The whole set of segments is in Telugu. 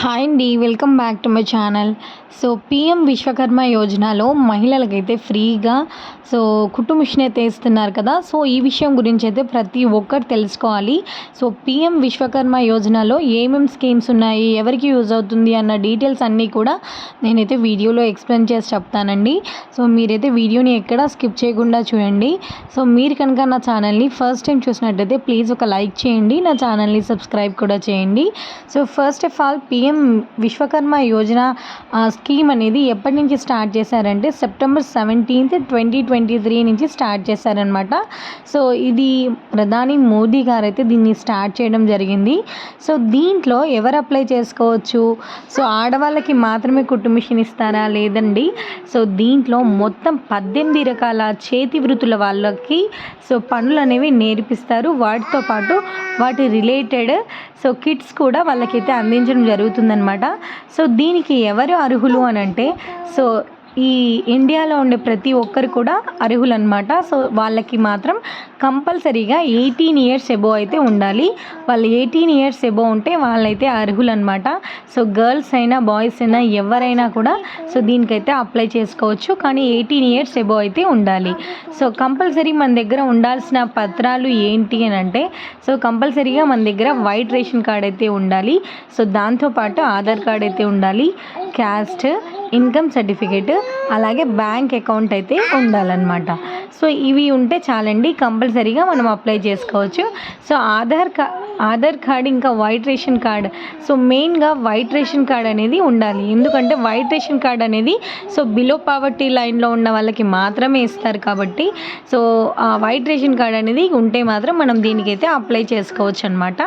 హాయ్ అండి welcome back to my channel so PM Vishwakarma యోజనలో మహిళలకైతే ఫ్రీగా సో కుట్టు అయితే ఇస్తున్నారు కదా. సో ఈ విషయం గురించి అయితే ప్రతి ఒక్కరు తెలుసుకోవాలి. సో పిఎం విశ్వకర్మ యోజనలో ఏమేమి స్కీమ్స్ ఉన్నాయి ఎవరికి యూజ్ అవుతుంది అన్న డీటెయిల్స్ అన్నీ కూడా నేనైతే వీడియోలో ఎక్స్ప్లెయిన్ చేసి చెప్తానండి. సో మీరైతే వీడియోని ఎక్కడ స్కిప్ చేయకుండా చూడండి. సో మీరు కనుక నా ఛానల్ని ఫస్ట్ టైం చూసినట్టయితే ప్లీజ్ ఒక లైక్ చేయండి. నా ఛానల్ని సబ్స్క్రైబ్ కూడా చేయండి. So first of all PM Vishwakarma Yojana scheme అనేది ఎప్పటి నుంచి స్టార్ట్ చేశారంటే September seventeenth twenty twenty three నుంచి స్టార్ట్ చేశారనమాట సో ఇది ప్రధాని మోదీ గారు అయితే దీన్ని స్టార్ట్ చేయడం జరిగింది. సో దీంట్లో ఎవరు అప్లై చేసుకోవచ్చు? సో ఆడవాళ్ళకి మాత్రమే కుటుంబిషన్ ఇస్తారా లేదండి? సో దీంట్లో మొత్తం పద్దెనిమిది రకాల చేతి వృత్తుల వాళ్ళకి సో పనులు అనేవి నేర్పిస్తారు. వాటితో పాటు వాటి రిలేటెడ్ సో కిట్స్ కూడా వాళ్ళకైతే అందించడం జరుగుతుందనమాట సో దీనికి ఎవరు అర్హులు అని అంటే సో ఈ ఇండియాలో ఉండే ప్రతి ఒక్కరు కూడా అర్హులు అనమాట సో వాళ్ళకి మాత్రం కంపల్సరీగా ఎయిటీన్ ఇయర్స్ ఎబో అయితే ఉండాలి. వాళ్ళు ఎయిటీన్ ఇయర్స్ ఎబో ఉంటే వాళ్ళైతే అర్హులు అనమాట సో గర్ల్స్ అయినా బాయ్స్ అయినా ఎవరైనా కూడా సో దీనికైతే అప్లై చేసుకోవచ్చు. కానీ ఎయిటీన్ ఇయర్స్ ఎబో అయితే ఉండాలి. సో కంపల్సరీ మన దగ్గర ఉండాల్సిన పత్రాలు ఏంటి అని అంటే సో కంపల్సరీగా మన దగ్గర వైట్ రేషన్ కార్డ్ అయితే ఉండాలి. సో దాంతోపాటు ఆధార్ కార్డ్ అయితే ఉండాలి. క్యాస్ట్ ఇన్కమ్ సర్టిఫికేట్ అలాగే బ్యాంక్ అకౌంట్ అయితే ఉండాలన్నమాట. సో ఇవి ఉంటే చాలండి కంపల్సరీగా మనం అప్లై చేసుకోవచ్చు. సో ఆధార్ కా ఆధార్ కార్డ్ ఇంకా వైట్ రేషన్ కార్డ్. సో మెయిన్గా వైట్ రేషన్ కార్డ్ అనేది ఉండాలి. ఎందుకంటే వైట్ రేషన్ కార్డ్ అనేది సో బిలో పావర్టీ లైన్లో ఉన్న వాళ్ళకి మాత్రమే ఇస్తారు కాబట్టి సో ఆ వైట్ రేషన్ కార్డ్ అనేది ఉంటే మాత్రం మనం దీనికైతే అప్లై చేసుకోవచ్చు అనమాట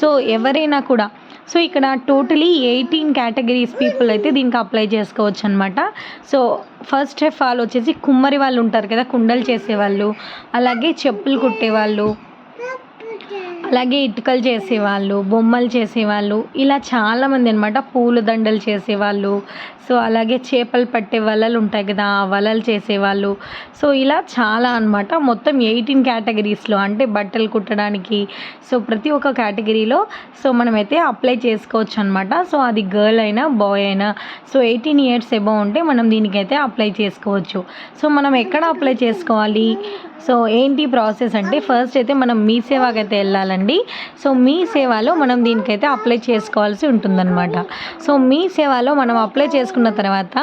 సో ఎవరైనా కూడా సో ఇక్కడ టోటలీ ఎయిటీన్ కేటగిరీస్ పీపుల్ అయితే దీనికి అప్లై చేసుకోవచ్చు అనమాట సో ఫస్ట్ ఆఫ్ ఆల్ వచ్చేసి కుమ్మరి వాళ్ళు ఉంటారు కదా కుండలు చేసేవాళ్ళు అలాగే చెప్పులు కుట్టేవాళ్ళు అలాగే ఇటుకలు చేసేవాళ్ళు బొమ్మలు చేసేవాళ్ళు ఇలా చాలామంది అనమాట పూల దండలు చేసేవాళ్ళు. సో అలాగే చేపలు పట్టే వలలు ఉంటాయి కదా ఆ వలలు చేసేవాళ్ళు. సో ఇలా చాలా అనమాట మొత్తం ఎయిటీన్ కేటగిరీస్లో అంటే బట్టలు కుట్టడానికి. సో ప్రతి ఒక్క కేటగిరీలో సో మనమైతే అప్లై చేసుకోవచ్చు అనమాట సో అది గర్ల్ అయినా బాయ్ అయినా సో ఎయిటీన్ ఇయర్స్ ఎబో ఉంటే మనం దీనికైతే అప్లై చేసుకోవచ్చు. సో మనం ఎక్కడ అప్లై చేసుకోవాలి? సో ఏంటి ప్రాసెస్ అంటే ఫస్ట్ అయితే మనం మీ సేవాకైతే వెళ్ళాలని వెళ్ళాలండి సో మీ సేవలో మనం దీనికైతే అప్లై చేసుకోవాల్సి ఉంటుందన్నమాట. సో మీ సేవలో మనం అప్లై చేసుకున్న తర్వాత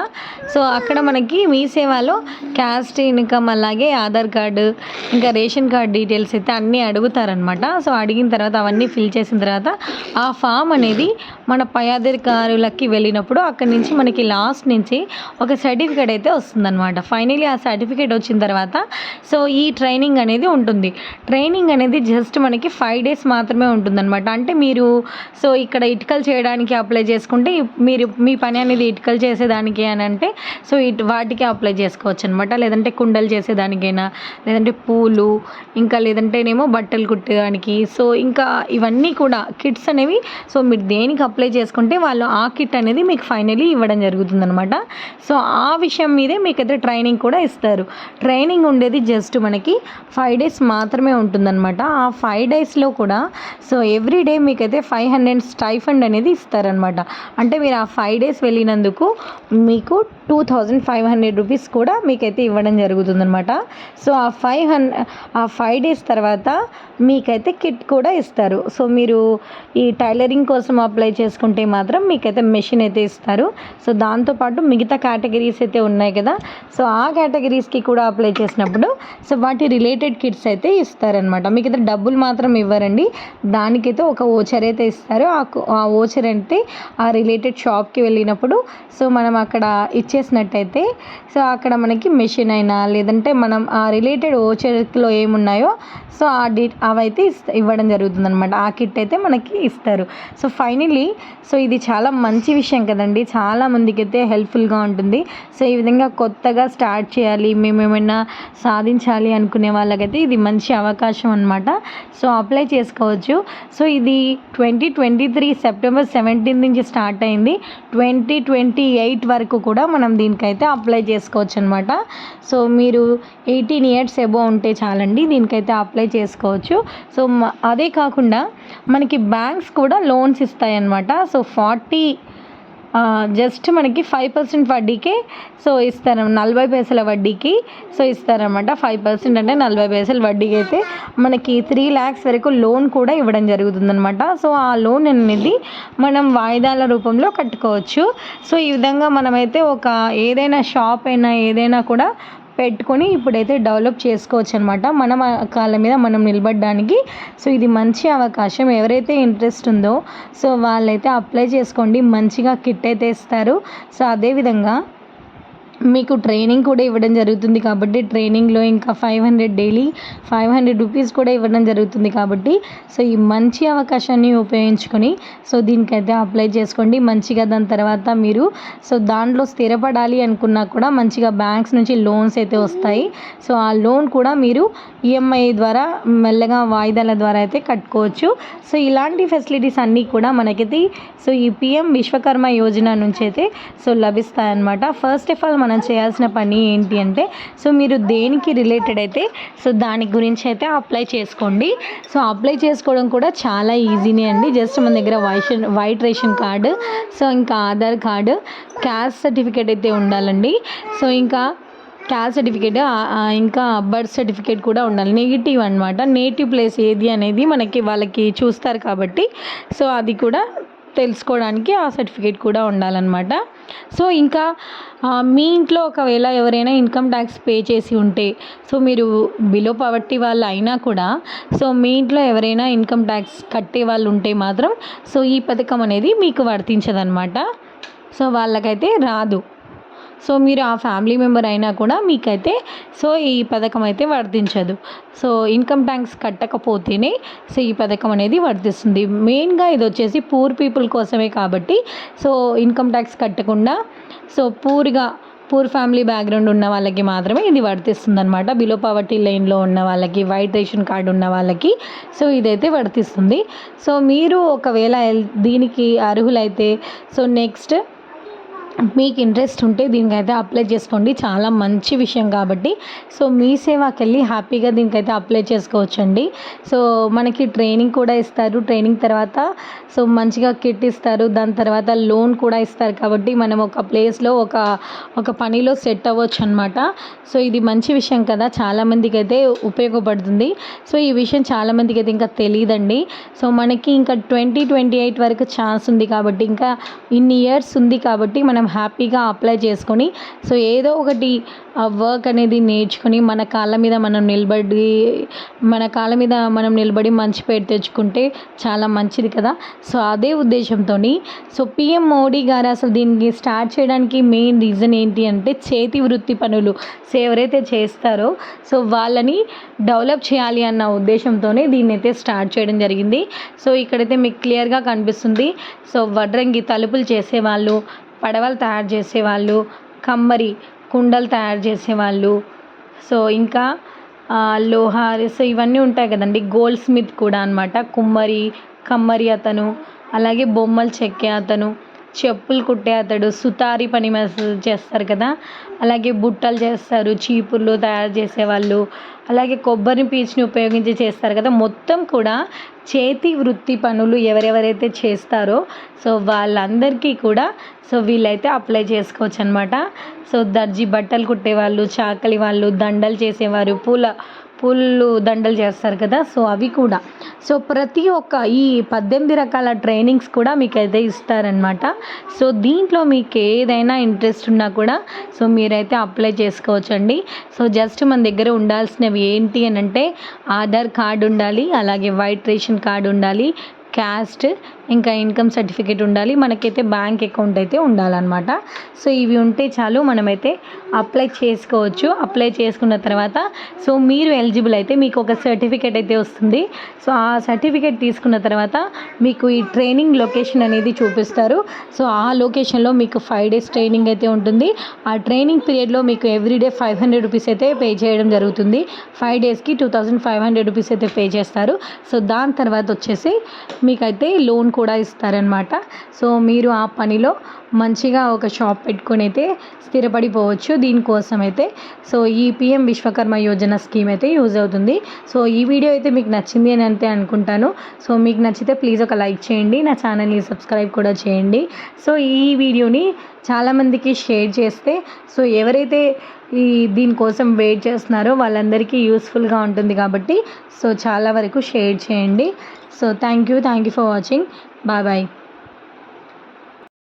సో అక్కడ మనకి మీ సేవలో క్యాస్ట్ ఇన్కమ్ అలాగే ఆధార్ కార్డు ఇంకా రేషన్ కార్డ్ డీటెయిల్స్ అయితే అన్నీ అడుగుతారనమాట సో అడిగిన తర్వాత అవన్నీ ఫిల్ చేసిన తర్వాత ఆ ఫామ్ అనేది మన పై అధికారులకి వెళ్ళినప్పుడు అక్కడి నుంచి మనకి లాస్ట్ నుంచి ఒక సర్టిఫికేట్ అయితే వస్తుందన్నమాట. ఫైనలీ ఆ సర్టిఫికేట్ వచ్చిన తర్వాత సో ఈ ట్రైనింగ్ అనేది ఉంటుంది. ట్రైనింగ్ అనేది జస్ట్ మనకి ఫైవ్ డేస్ మాత్రమే ఉంటుందన్నమాట. అంటే మీరు సో ఇక్కడ ఇటుకలు చేయడానికి అప్లై చేసుకుంటే మీరు మీ పని అనేది ఇటుకలు చేసేదానికి అని అంటే సో ఇటు వాటికి అప్లై చేసుకోవచ్చు అనమాట లేదంటే కుండలు చేసేదానికైనా లేదంటే పూలు ఇంకా లేదంటేనేమో బట్టలు కుట్టేదానికి సో ఇంకా ఇవన్నీ కూడా కిట్స్ అనేవి సో మీరు దేనికి అప్లై అప్లై చేసుకుంటే వాళ్ళు ఆ కిట్ అనేది మీకు ఫైనలీ ఇవ్వడం జరుగుతుందనమాట సో ఆ విషయం మీదే మీకైతే ట్రైనింగ్ కూడా ఇస్తారు. ట్రైనింగ్ ఉండేది జస్ట్ మనకి ఫైవ్ డేస్ మాత్రమే ఉంటుందన్నమాట. ఆ ఫైవ్ డేస్లో కూడా సో ఎవ్రీ డే మీకైతే ఫైవ్ హండ్రెడ్ స్టైఫండ్ అనేది ఇస్తారనమాట అంటే మీరు ఆ ఫైవ్ డేస్ వెళ్ళినందుకు మీకు two thousand five hundred rupees కూడా మీకైతే ఇవ్వడం జరుగుతుందనమాట సో ఆ ఫైవ్ హండ్రెడ్ ఆ ఫైవ్ డేస్ తర్వాత మీకైతే కిట్ కూడా ఇస్తారు. సో మీరు ఈ టైలరింగ్ కోసం అప్లై చేసుకుంటే మాత్రం మీకైతే మెషిన్ అయితే ఇస్తారు. సో దాంతోపాటు మిగతా కేటగిరీస్ అయితే ఉన్నాయి కదా. సో ఆ కేటగిరీస్కి కూడా అప్లై చేసినప్పుడు సో వాటి రిలేటెడ్ కిట్స్ అయితే ఇస్తారనమాట అయితే డబ్బులు మాత్రం ఇవ్వరండి. దానికైతే ఒక ఓచర్ అయితే ఇస్తారు. ఆ ఓచర్ అయితే ఆ రిలేటెడ్ షాప్కి వెళ్ళినప్పుడు సో మనం అక్కడ ఇచ్చే చేసినట్టయితే సో అక్కడ మనకి మెషిన్ అయినా లేదంటే మనం ఆ రిలేటెడ్ ఓచర్లో ఏమున్నాయో సో ఆ డీ అవైతే ఇవ్వడం ఇవ్వడం జరుగుతుందన్నమాట. ఆ కిట్ అయితే మనకి ఇస్తారు. సో ఫైనలీ సో ఇది చాలా మంచి విషయం కదండి. చాలా మందికి అయితే హెల్ప్ఫుల్గా ఉంటుంది. సో ఈ విధంగా కొత్తగా స్టార్ట్ చేయాలి మేము ఏమైనా సాధించాలి అనుకునే వాళ్ళకైతే ఇది మంచి అవకాశం అనమాట సో అప్లై చేసుకోవచ్చు. సో ఇది twenty twenty three September seventeen నుంచి స్టార్ట్ అయింది. ట్వంటీ ట్వంటీ ఎయిట్ వరకు కూడా మనం దీనికైతే అప్లై చేసుకోవచ్చు అనమాట సో మీరు ఎయిటీన్ ఇయర్స్ ఎబో ఉంటే చాలండి దీనికైతే అప్లై చేసుకోవచ్చు. సో అదే కాకుండా మనకి బ్యాంక్స్ కూడా లోన్స్ ఇస్తాయన్నమాట సో ఫార్టీ జస్ట్ మనకి ఫైవ్ పర్సెంట్ వడ్డీకే సో ఇస్తారు నలభై పైసల వడ్డీకి సో ఇస్తారనమాట ఫైవ్ పర్సెంట్ అంటే నలభై పైసలు వడ్డీకి అయితే మనకి త్రీ ల్యాక్స్ వరకు లోన్ కూడా ఇవ్వడం జరుగుతుందనమాట సో ఆ లోన్ అనేది మనం వాయిదాల రూపంలో కట్టుకోవచ్చు. సో ఈ విధంగా మనమైతే ఒక ఏదైనా షాప్ అయినా ఏదైనా కూడా పెట్టుకొని ఇప్పుడైతే డెవలప్ చేసుకోవచ్చు అనమాట మన కాళ్ళ మీద మనం నిలబడడానికి. సో ఇది మంచి అవకాశం. ఎవరైతే ఇంట్రెస్ట్ ఉందో సో వాళ్ళైతే అప్లై చేసుకోండి. మంచిగా కిట్ అయితే ఇస్తారు. సో అదేవిధంగా మీకు ట్రైనింగ్ కూడా ఇవ్వడం జరుగుతుంది కాబట్టి ట్రైనింగ్లో ఇంకా five hundred daily five hundred rupees కూడా ఇవ్వడం జరుగుతుంది కాబట్టి సో ఈ మంచి అవకాశాన్ని ఉపయోగించుకొని సో దీనికైతే అప్లై చేసుకోండి. మంచిగా దాని తర్వాత మీరు సో దాంట్లో స్థిరపడాలి అనుకున్నా కూడా మంచిగా బ్యాంక్స్ నుంచి లోన్స్ అయితే వస్తాయి. సో ఆ లోన్ కూడా మీరు ఈఎంఐ ద్వారా మెల్లగా వాయిదాల ద్వారా అయితే కట్టుకోవచ్చు. సో ఇలాంటి ఫెసిలిటీస్ అన్నీ కూడా మనకైతే సో ఈ పిఎం విశ్వకర్మ యోజన నుంచి అయితే సో లభిస్తాయన్నమాట. ఫస్ట్ ఆఫ్ ఆల్ మనం చేయాల్సిన పని ఏంటి అంటే సో మీరు దేనికి రిలేటెడ్ అయితే సో దాని గురించి అయితే అప్లై చేసుకోండి. సో అప్లై చేసుకోవడం కూడా చాలా ఈజీనే అండి. జస్ట్ మన దగ్గర వైషన్ వైట్ రేషన్ కార్డు సో ఇంకా ఆధార్ కార్డు క్యాస్ట్ సర్టిఫికేట్ అయితే ఉండాలండి. సో ఇంకా క్యాస్ట్ సర్టిఫికేట్ ఇంకా బర్త్ సర్టిఫికేట్ కూడా ఉండాలి. నెగిటివ్ అనమాట నేటివ్ ప్లేస్ ఏది అనేది మనకి వాళ్ళకి చూస్తారు కాబట్టి సో అది కూడా తెలుసుకోవడానికి ఆ సర్టిఫికేట్ కూడా ఉండాలన్నమాట. సో ఇంకా మీ ఇంట్లో ఒకవేళ ఎవరైనా ఇన్కమ్ ట్యాక్స్ పే చేసి ఉంటే సో మీరు బిలో పవర్టీ వాళ్ళు అయినా కూడా సో మీ ఇంట్లో ఎవరైనా ఇన్కమ్ ట్యాక్స్ కట్టే వాళ్ళు ఉంటే మాత్రం సో ఈ పథకం అనేది మీకు వర్తించదనమాట సో వాళ్ళకైతే రాదు. సో మీరు ఆ ఫ్యామిలీ మెంబర్ అయినా కూడా మీకైతే సో ఈ పథకం అయితే వర్తించదు. సో ఇన్కమ్ ట్యాక్స్ కట్టకపోతేనే సో ఈ పథకం అనేది వర్తిస్తుంది. మెయిన్గా ఇది వచ్చేసి పూర్ పీపుల్ కోసమే కాబట్టి సో ఇన్కమ్ ట్యాక్స్ కట్టకుండా సో పూర్గా పూర్ ఫ్యామిలీ బ్యాక్గ్రౌండ్ ఉన్న వాళ్ళకి మాత్రమే ఇది వర్తిస్తుంది అనమాట బిలో పవర్టీ లైన్లో ఉన్న వాళ్ళకి వైట్ రేషన్ కార్డు ఉన్న వాళ్ళకి సో ఇదైతే వర్తిస్తుంది. సో మీరు ఒకవేళ దీనికి అర్హులైతే సో నెక్స్ట్ మీకు ఇంట్రెస్ట్ ఉంటే దీనికైతే అప్లై చేసుకోండి. చాలా మంచి విషయం కాబట్టి. సో మీ సేవాకి వెళ్ళి హ్యాపీగా దీనికైతే అప్లై చేసుకోవచ్చండి. సో మనకి ట్రైనింగ్ కూడా ఇస్తారు. ట్రైనింగ్ తర్వాత సో మంచిగా కిట్ ఇస్తారు. దాని తర్వాత లోన్ కూడా ఇస్తారు కాబట్టి మనం ఒక ప్లేస్లో ఒక ఒక పనిలో సెట్ అవ్వచ్చు అనమాట సో ఇది మంచి విషయం కదా. చాలామందికి అయితే ఉపయోగపడుతుంది. సో ఈ విషయం చాలామందికి అయితే ఇంకా తెలియదండి. సో మనకి ఇంకా ట్వంటీ ట్వంటీ ఎయిట్ వరకు ఛాన్స్ ఉంది కాబట్టి ఇంకా ఇన్ని ఇయర్స్ ఉంది కాబట్టి మనం హ్యాపీగా అప్లై చేసుకొని సో ఏదో ఒకటి వర్క్ అనేది నేర్చుకొని మన కాళ్ళ మీద మనం నిలబడి మన కాళ్ళ మీద మనం నిలబడి మంచి పేరు తెచ్చుకుంటే చాలా మంచిది కదా. సో అదే ఉద్దేశంతో సో పిఎం మోడీ గారు అసలు దీనికి స్టార్ట్ చేయడానికి మెయిన్ రీజన్ ఏంటి అంటే చేతి వృత్తి పనులు. సో ఎవరైతే చేస్తారో సో వాళ్ళని డెవలప్ చేయాలి అన్న ఉద్దేశంతోనే దీన్ని అయితే స్టార్ట్ చేయడం జరిగింది. సో ఇక్కడైతే మీకు క్లియర్గా కనిపిస్తుంది. సో వడ్రంగి తలుపులు చేసేవాళ్ళు పడవలు తయారు చేసేవాళ్ళు కమ్మరి కుండలు తయారు చేసేవాళ్ళు. సో ఇంకా లోహారి సో ఇవన్నీ ఉంటాయి కదండి గోల్డ్ స్మిత్ కూడా అనమాట కుమ్మరి కమ్మరి అతను అలాగే బొమ్మలు చెక్కే అతను. చెప్పులు కుట్టే అతడు సుతారి పని చేస్తారు కదా. అలాగే బుట్టలు చేస్తారు చీపుర్లు తయారు చేసేవాళ్ళు. అలాగే కొబ్బరి పీచుని ఉపయోగించి చేస్తారు కదా. మొత్తం కూడా చేతి వృత్తి పనులు ఎవరెవరైతే చేస్తారో సో వాళ్ళందరికీ కూడా సో వీళ్ళైతే అప్లై చేసుకోవచ్చు అనమాట సో దర్జీ బట్టలు కుట్టేవాళ్ళు చాకలి వాళ్ళు దండలు చేసేవారు పూల పూలు దండలు చేస్తారు కదా సో అవి కూడా. సో ప్రతి ఒక్క ఈ పద్దెనిమిది రకాల ట్రైనింగ్స్ కూడా మీకు అయితే ఇస్తారనమాట సో దీంట్లో మీకు ఏదైనా ఇంట్రెస్ట్ ఉన్నా కూడా సో మీరైతే అప్లై చేసుకోవచ్చండి. సో జస్ట్ మన దగ్గర ఉండాల్సినవి ఏంటి అని అంటే ఆధార్ కార్డు ఉండాలి అలాగే వైట్ రేషన్ కార్డు ఉండాలి క్యాస్ట్ ఇంకా ఇన్కమ్ సర్టిఫికేట్ ఉండాలి. మనకైతే బ్యాంక్ అకౌంట్ అయితే ఉండాలన్నమాట. సో ఇవి ఉంటే చాలు మనమైతే అప్లై చేసుకోవచ్చు. అప్లై చేసుకున్న తర్వాత సో మీరు ఎలిజిబుల్ అయితే మీకు ఒక సర్టిఫికేట్ అయితే వస్తుంది. సో ఆ సర్టిఫికేట్ తీసుకున్న తర్వాత మీకు ఈ ట్రైనింగ్ లొకేషన్ అనేది చూపిస్తారు. సో ఆ లొకేషన్లో మీకు ఫైవ్ డేస్ ట్రైనింగ్ అయితే ఉంటుంది. ఆ ట్రైనింగ్ పీరియడ్లో మీకు every day five hundred rupees అయితే పే చేయడం జరుగుతుంది. ఫైవ్ డేస్కి two thousand five hundred rupees అయితే పే చేస్తారు. సో దాని తర్వాత వచ్చేసి మీకైతే లోన్ కూడా ఇస్తారనమాట సో మీరు ఆ పనిలో మంచిగా ఒక షాప్ పెట్టుకొని అయితే స్థిరపడిపోవచ్చు దీనికోసం అయితే సో ఈ పిఎం విశ్వకర్మ యోజన స్కీమ్ అయితే యూజ్ అవుతుంది. సో ఈ వీడియో అయితే మీకు నచ్చింది అని అంతే అనుకుంటాను. సో మీకు నచ్చితే ప్లీజ్ ఒక లైక్ చేయండి. నా ఛానల్ని సబ్స్క్రైబ్ కూడా చేయండి. సో ఈ వీడియోని చాలామందికి షేర్ చేస్తే సో ఎవరైతే ఈ దీనికోసం వెయిట్ చేస్తున్నారో వాళ్ళందరికీ యూస్ఫుల్గా ఉంటుంది కాబట్టి సో చాలా వరకు షేర్ చేయండి. So thank you. Thank you for watching. Bye bye